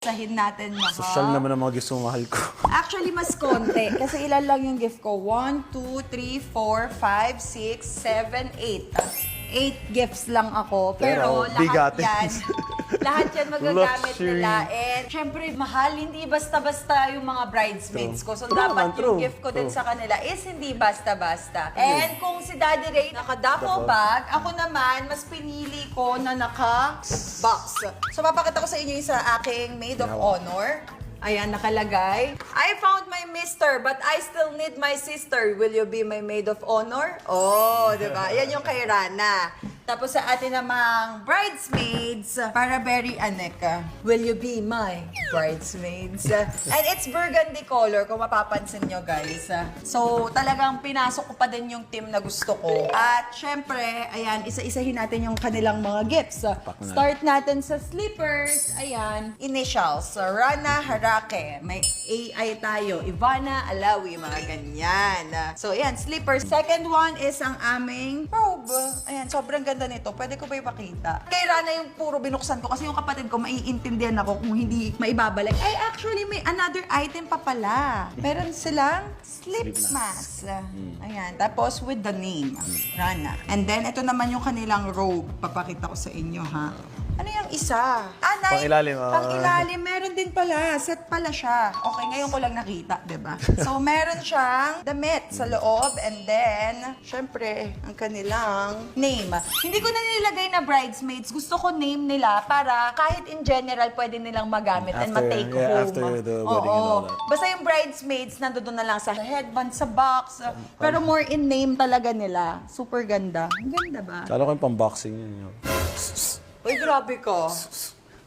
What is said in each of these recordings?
Sahin natin na Social naman ang mga gusto mahal ko. Actually, mas konti. Kasi ilan lang yung gift ko? 1, 2, 3, 4, 5, 6, 7, 8. 8 gifts lang ako. Pero, Pero, lahat bigatin. yan, lahat yan magagamit Luxury. nila. And syempre, mahal. Hindi basta-basta yung mga bridesmaids ko. So, True dapat naman, yung true, gift ko din true. sa kanila is hindi basta-basta. And kung si Daddy Ray naka-duffel Duffel. bag, ako naman, mas pinili ko na naka-box. So, papakita ko sa inyo yung sa aking maid of Yawa. honor. Ayan, nakalagay. I found my mister, but I still need my sister. Will you be my maid of honor? Oh, di ba? Yan yung kay Rana. Tapos sa atin namang bridesmaids, para very anek, ah, will you be my bridesmaids? And it's burgundy color, kung mapapansin nyo guys. So, talagang pinasok ko pa din yung team na gusto ko. At syempre, ayan, isa-isahin natin yung kanilang mga gifts. Start natin sa slippers. Ayan, initials. Rana Harake. May AI tayo. Ivana Alawi, mga ganyan. So, ayan, slippers. Second one is ang aming robe. Ayan, sobrang ganda nito. Pwede ko ba ipakita? Kay Rana yung puro binuksan ko kasi yung kapatid ko, maiintindihan ako kung hindi maibabalik. Ay, actually, may another item pa pala. Meron silang Slip mask. Ayan, tapos with the name, Rana. And then, ito naman yung kanilang robe. Papakita ko sa inyo, ha? Ano yung isa? Ah, nine. Pang-ilalim, ah. Pang-ilalim. Meron din pala. Set pala siya. Okay, ngayon ko lang nakita, di ba? So, meron siyang damit sa loob. And then, syempre, ang kanilang name. Hindi ko na nilagay na bridesmaids. Gusto ko name nila para kahit in general, pwede nilang magamit and After- ma-take yeah, home. after the wedding and all that. Basta yung bridesmaids, nandoon na lang sa headband, sa box. Pero more in name talaga nila. Super ganda. Ang ganda ba? Kala ko yung pang-boxing yun. yun. Uy, grabe ka.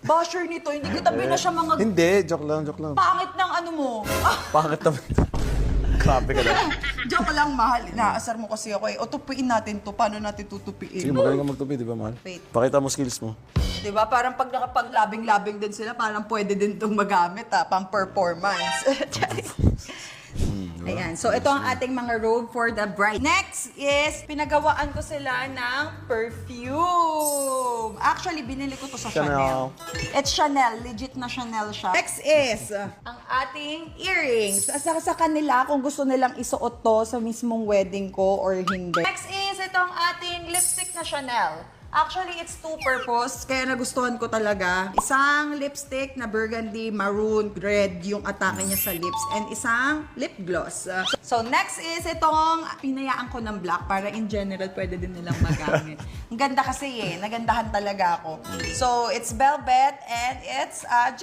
Basher nito, hindi kita binasya mga Hindi, joke lang, joke lang. pangit ng ano mo. Ah, Pangit naman. Grabe ka lang. joke lang, mahal. Inaasar mo kasi ako eh. O, tupiin natin to. Paano natin Sige, tutupiin? magaling ka magtupi, di ba, mahal? Wait. Pakita mo skills mo. Di ba? Parang pag nakapaglabing-labing din sila, parang pwede din itong magamit ha, pang performance. Ayan. So, ito ang ating mga robe for the bride. Next is, pinagawaan ko sila ng perfume. Actually, binili ko to sa Chanel. Chanel. It's Chanel. Legit na Chanel siya. Next is, ang ating earrings. Sa, sa kanila, kung gusto nilang isuot to sa mismong wedding ko or hindi. Next is, ito ang ating lipstick na Chanel. Actually, it's two-purpose, kaya nagustuhan ko talaga. Isang lipstick na burgundy, maroon, red yung atake niya sa lips. And isang lip gloss. So, next is itong pinayaan ko ng black para in general pwede din nilang magamit. Ang ganda kasi eh. Nagandahan talaga ako. So, it's velvet and it's uh,